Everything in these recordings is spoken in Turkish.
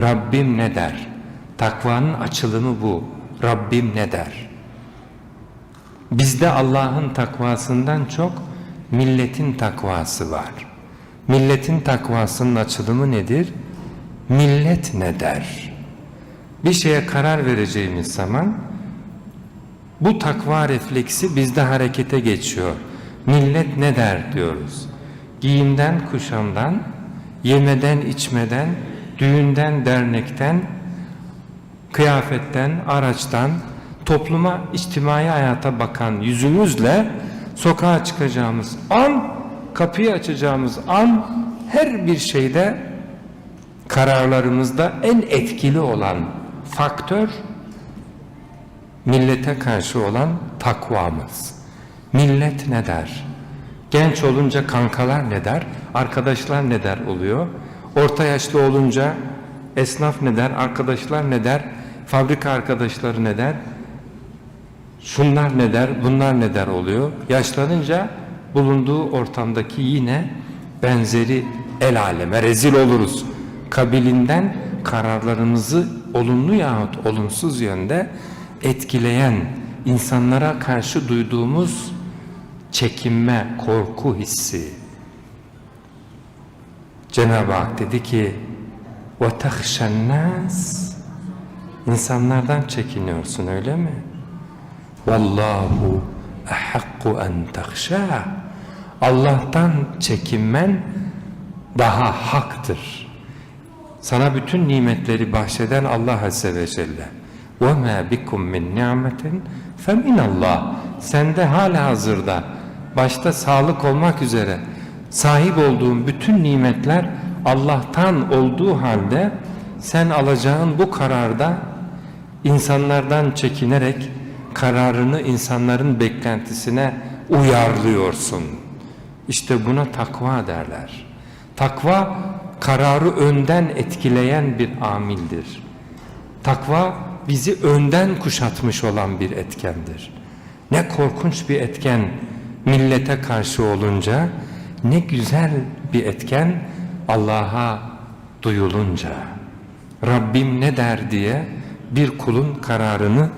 Rabbim ne der? Takvanın açılımı bu. Rabbim ne der? Bizde Allah'ın takvasından çok milletin takvası var. Milletin takvasının açılımı nedir? Millet ne der? Bir şeye karar vereceğimiz zaman bu takva refleksi bizde harekete geçiyor. Millet ne der diyoruz. Giyimden kuşamdan, yemeden içmeden, düğünden dernekten, kıyafetten, araçtan, topluma, içtimai hayata bakan yüzümüzle sokağa çıkacağımız an, kapıyı açacağımız an her bir şeyde kararlarımızda en etkili olan faktör millete karşı olan takvamız. Millet ne der? Genç olunca kankalar ne der? Arkadaşlar ne der oluyor? Orta yaşlı olunca esnaf ne der? Arkadaşlar ne der? Fabrika arkadaşları ne der? Şunlar ne der? Bunlar ne der oluyor? Yaşlanınca bulunduğu ortamdaki yine benzeri el aleme rezil oluruz. Kabilinden kararlarımızı olumlu yahut olumsuz yönde etkileyen insanlara karşı duyduğumuz çekinme, korku hissi. Cenab-ı Hak dedi ki وَتَخْشَ النَّاسِ İnsanlardan çekiniyorsun öyle mi? Vallahu ehakku en tahşâ Allah'tan çekinmen daha haktır. Sana bütün nimetleri bahşeden Allah Azze ve Celle. وَمَا بِكُمْ مِنْ نِعْمَةٍ فَمِنَ Allah. Sende hala hazırda, başta sağlık olmak üzere sahip olduğun bütün nimetler Allah'tan olduğu halde sen alacağın bu kararda insanlardan çekinerek kararını insanların beklentisine uyarlıyorsun. İşte buna takva derler. Takva kararı önden etkileyen bir amildir. Takva bizi önden kuşatmış olan bir etkendir. Ne korkunç bir etken millete karşı olunca, ne güzel bir etken Allah'a duyulunca. Rabbim ne der diye bir kulun kararını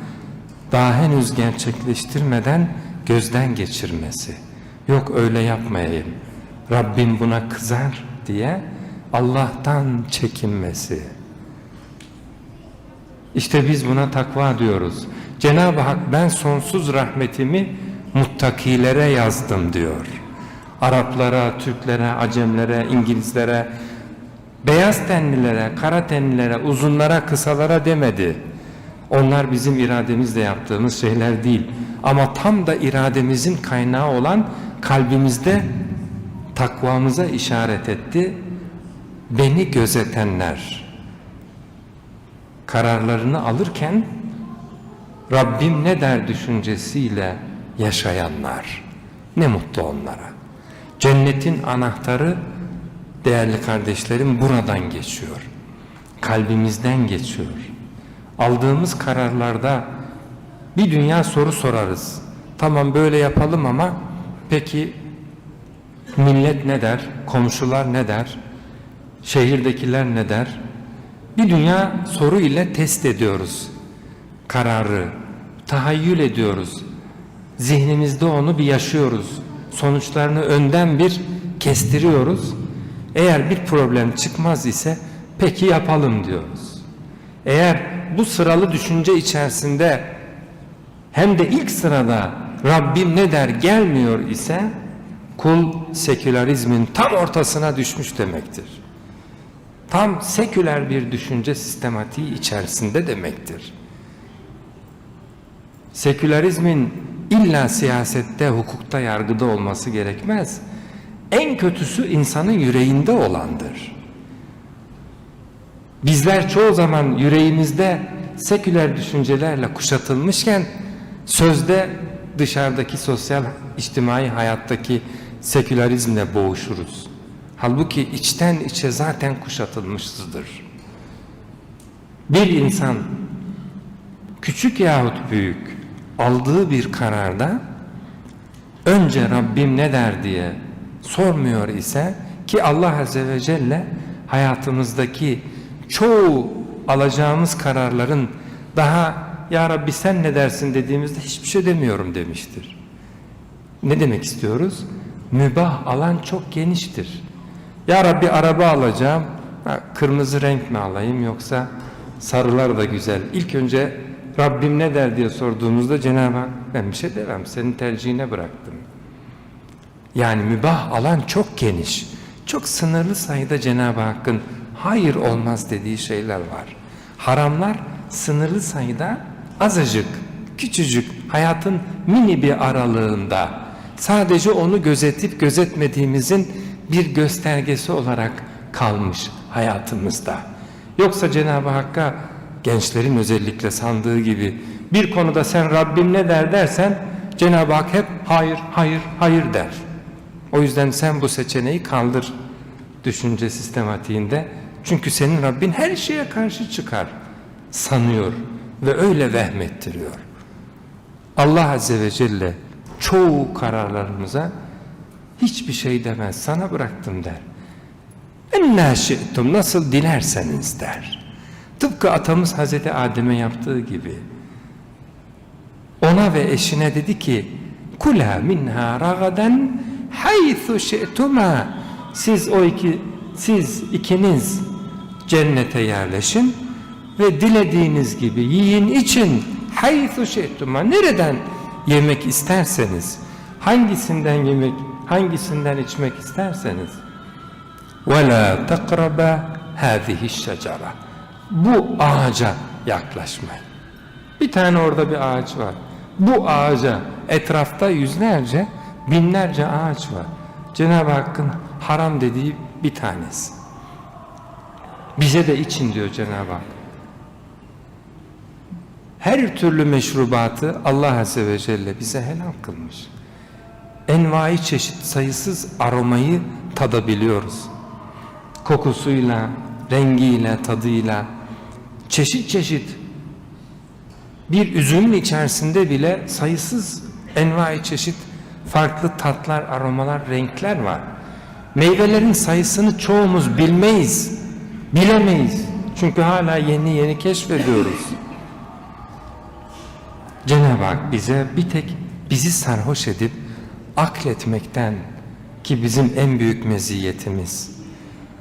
daha henüz gerçekleştirmeden gözden geçirmesi. Yok öyle yapmayayım. Rabbim buna kızar diye Allah'tan çekinmesi. İşte biz buna takva diyoruz. Cenab-ı Hak ben sonsuz rahmetimi muttakilere yazdım diyor. Araplara, Türklere, Acemlere, İngilizlere, beyaz tenlilere, kara tenlilere, uzunlara, kısalara demedi. Onlar bizim irademizle yaptığımız şeyler değil. Ama tam da irademizin kaynağı olan kalbimizde takvamıza işaret etti. Beni gözetenler kararlarını alırken Rabbim ne der düşüncesiyle yaşayanlar ne mutlu onlara. Cennetin anahtarı değerli kardeşlerim buradan geçiyor. Kalbimizden geçiyor. Aldığımız kararlarda bir dünya soru sorarız. Tamam böyle yapalım ama peki millet ne der? Komşular ne der? Şehirdekiler ne der? Bir dünya soru ile test ediyoruz kararı. Tahayyül ediyoruz. Zihnimizde onu bir yaşıyoruz. Sonuçlarını önden bir kestiriyoruz. Eğer bir problem çıkmaz ise peki yapalım diyoruz. Eğer bu sıralı düşünce içerisinde hem de ilk sırada Rabbim ne der gelmiyor ise kul sekülerizmin tam ortasına düşmüş demektir. Tam seküler bir düşünce sistematiği içerisinde demektir. Sekülerizmin illa siyasette, hukukta, yargıda olması gerekmez. En kötüsü insanın yüreğinde olandır. Bizler çoğu zaman yüreğimizde seküler düşüncelerle kuşatılmışken sözde dışarıdaki sosyal içtimai hayattaki sekülerizmle boğuşuruz. Halbuki içten içe zaten kuşatılmışızdır. Bir insan küçük yahut büyük aldığı bir kararda önce Rabbim ne der diye sormuyor ise ki Allah Azze ve Celle hayatımızdaki çoğu alacağımız kararların daha ya Rabbi sen ne dersin dediğimizde hiçbir şey demiyorum demiştir. Ne demek istiyoruz? Mübah alan çok geniştir. Ya Rabbi araba alacağım. Kırmızı renk mi alayım yoksa sarılar da güzel. İlk önce Rabbim ne der diye sorduğumuzda Cenab-ı Hak ben bir şey demem senin tercihine bıraktım. Yani mübah alan çok geniş. Çok sınırlı sayıda Cenab-ı Hakk'ın hayır olmaz dediği şeyler var. Haramlar sınırlı sayıda azıcık, küçücük, hayatın mini bir aralığında sadece onu gözetip gözetmediğimizin bir göstergesi olarak kalmış hayatımızda. Yoksa Cenab-ı Hakk'a gençlerin özellikle sandığı gibi bir konuda sen Rabbim ne der dersen Cenab-ı Hak hep hayır, hayır, hayır der. O yüzden sen bu seçeneği kaldır düşünce sistematiğinde. Çünkü senin Rabbin her şeye karşı çıkar sanıyor ve öyle vehmettiriyor. Allah Azze ve Celle çoğu kararlarımıza hiçbir şey demez. Sana bıraktım der. Enna şi'tum nasıl dilerseniz der. Tıpkı atamız Hazreti Adem'e yaptığı gibi. Ona ve eşine dedi ki kula minha ragaden haythu şi'tuma siz o iki siz ikiniz cennete yerleşin ve dilediğiniz gibi yiyin için. Haythu şi'tuma nereden yemek isterseniz hangisinden yemek hangisinden içmek isterseniz. Ve la takraba hadihi şecera bu ağaca yaklaşmayın bir tane orada bir ağaç var. Bu ağaca etrafta yüzlerce binlerce ağaç var. Cenab-ı Hakk'ın haram dediği bir tanesi. Bize de için diyor Cenab-ı Hak. Her türlü meşrubatı Allah Azze ve Celle bize helal kılmış. Envai çeşit sayısız aromayı tadabiliyoruz. Kokusuyla, rengiyle, tadıyla, çeşit çeşit bir üzümün içerisinde bile sayısız envai çeşit farklı tatlar, aromalar, renkler var. Meyvelerin sayısını çoğumuz bilmeyiz, bilemeyiz. Çünkü hala yeni yeni keşfediyoruz. Cenab-ı Hak bize bir tek bizi sarhoş edip akletmekten ki bizim en büyük meziyetimiz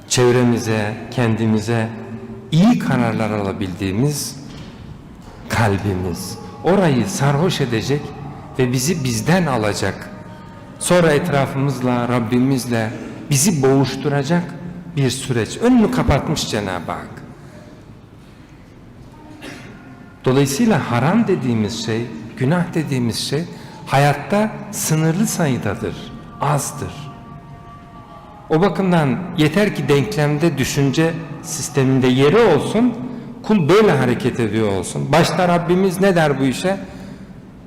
çevremize, kendimize iyi kararlar alabildiğimiz kalbimiz. Orayı sarhoş edecek ve bizi bizden alacak. Sonra etrafımızla Rabbimizle bizi boğuşturacak bir süreç. Önünü kapatmış Cenab-ı Hak. Dolayısıyla haram dediğimiz şey, günah dediğimiz şey hayatta sınırlı sayıdadır, azdır. O bakımdan yeter ki denklemde düşünce sisteminde yeri olsun, kul böyle hareket ediyor olsun. Başta Rabbimiz ne der bu işe?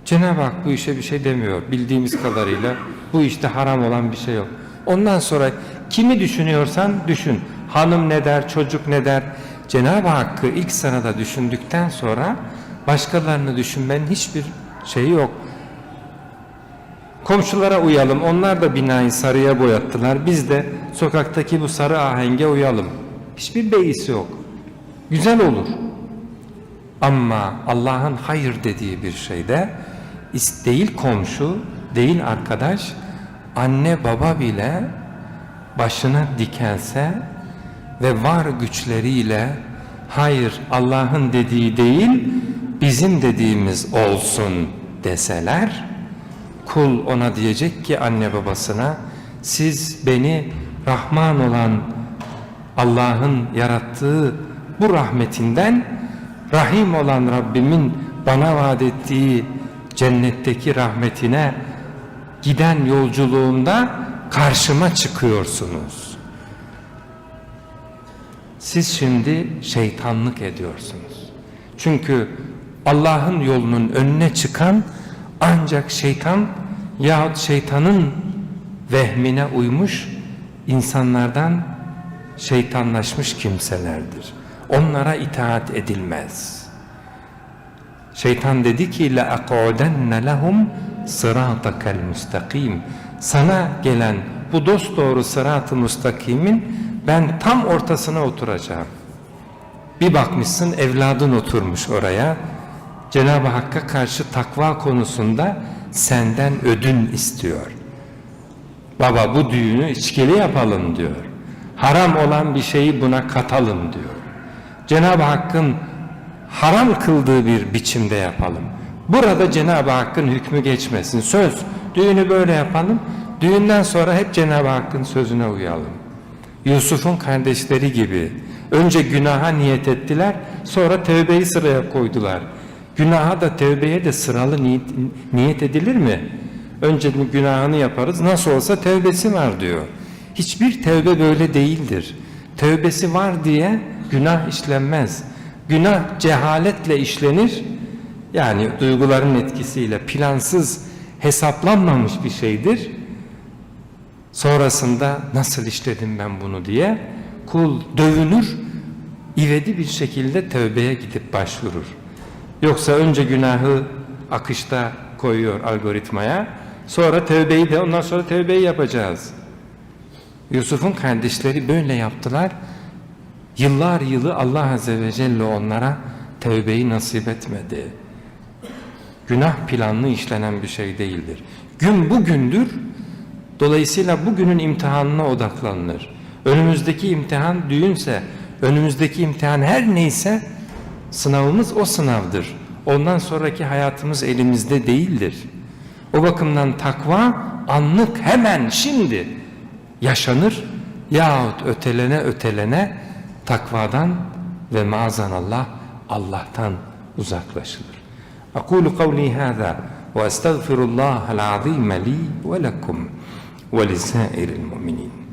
Cenab-ı Hak bu işe bir şey demiyor. Bildiğimiz kadarıyla bu işte haram olan bir şey yok. Ondan sonra kimi düşünüyorsan düşün. Hanım ne der, çocuk ne der, Cenab-ı Hakk'ı ilk sırada düşündükten sonra başkalarını düşünmenin hiçbir şeyi yok. Komşulara uyalım. Onlar da binayı sarıya boyattılar. Biz de sokaktaki bu sarı ahenge uyalım. Hiçbir beis yok. Güzel olur. Ama Allah'ın hayır dediği bir şeyde değil komşu, değil arkadaş, anne baba bile başına dikense ve var güçleriyle hayır Allah'ın dediği değil bizim dediğimiz olsun deseler kul ona diyecek ki anne babasına siz beni Rahman olan Allah'ın yarattığı bu rahmetinden Rahim olan Rabbimin bana vaat ettiği cennetteki rahmetine giden yolculuğunda karşıma çıkıyorsunuz. Siz şimdi şeytanlık ediyorsunuz. Çünkü Allah'ın yolunun önüne çıkan ancak şeytan yahut şeytanın vehmine uymuş insanlardan şeytanlaşmış kimselerdir. Onlara itaat edilmez. Şeytan dedi ki la aqudenne lehum sıratakal mustakim. Sana gelen bu dost doğru sırat-ı ben tam ortasına oturacağım. Bir bakmışsın evladın oturmuş oraya. Cenab-ı Hakk'a karşı takva konusunda senden ödün istiyor. Baba bu düğünü içkili yapalım diyor. Haram olan bir şeyi buna katalım diyor. Cenab-ı Hakk'ın haram kıldığı bir biçimde yapalım. Burada Cenab-ı Hakk'ın hükmü geçmesin. Söz, düğünü böyle yapalım. Düğünden sonra hep Cenab-ı Hakk'ın sözüne uyalım. Yusuf'un kardeşleri gibi önce günaha niyet ettiler, sonra tevbeyi sıraya koydular. Günaha da tevbeye de sıralı niyet, niyet edilir mi? Önce günahını yaparız, nasıl olsa tevbesi var diyor. Hiçbir tevbe böyle değildir. Tevbesi var diye günah işlenmez. Günah cehaletle işlenir. Yani duyguların etkisiyle plansız, hesaplanmamış bir şeydir. Sonrasında nasıl işledim ben bunu diye kul dövünür, ivedi bir şekilde tövbeye gidip başvurur. Yoksa önce günahı akışta koyuyor algoritmaya, sonra tövbeyi de ondan sonra tövbeyi yapacağız. Yusuf'un kardeşleri böyle yaptılar. Yıllar yılı Allah Azze ve Celle onlara tövbeyi nasip etmedi. Günah planlı işlenen bir şey değildir. Gün bugündür. Dolayısıyla bugünün imtihanına odaklanılır. Önümüzdeki imtihan düğünse, önümüzdeki imtihan her neyse sınavımız o sınavdır. Ondan sonraki hayatımız elimizde değildir. O bakımdan takva anlık hemen şimdi yaşanır yahut ötelene ötelene takvadan ve maazanallah Allah'tan uzaklaşılır. Akulu kavli hâzâ ve estağfirullâhel azîme li ve lekum ve lisâiril mu'minin.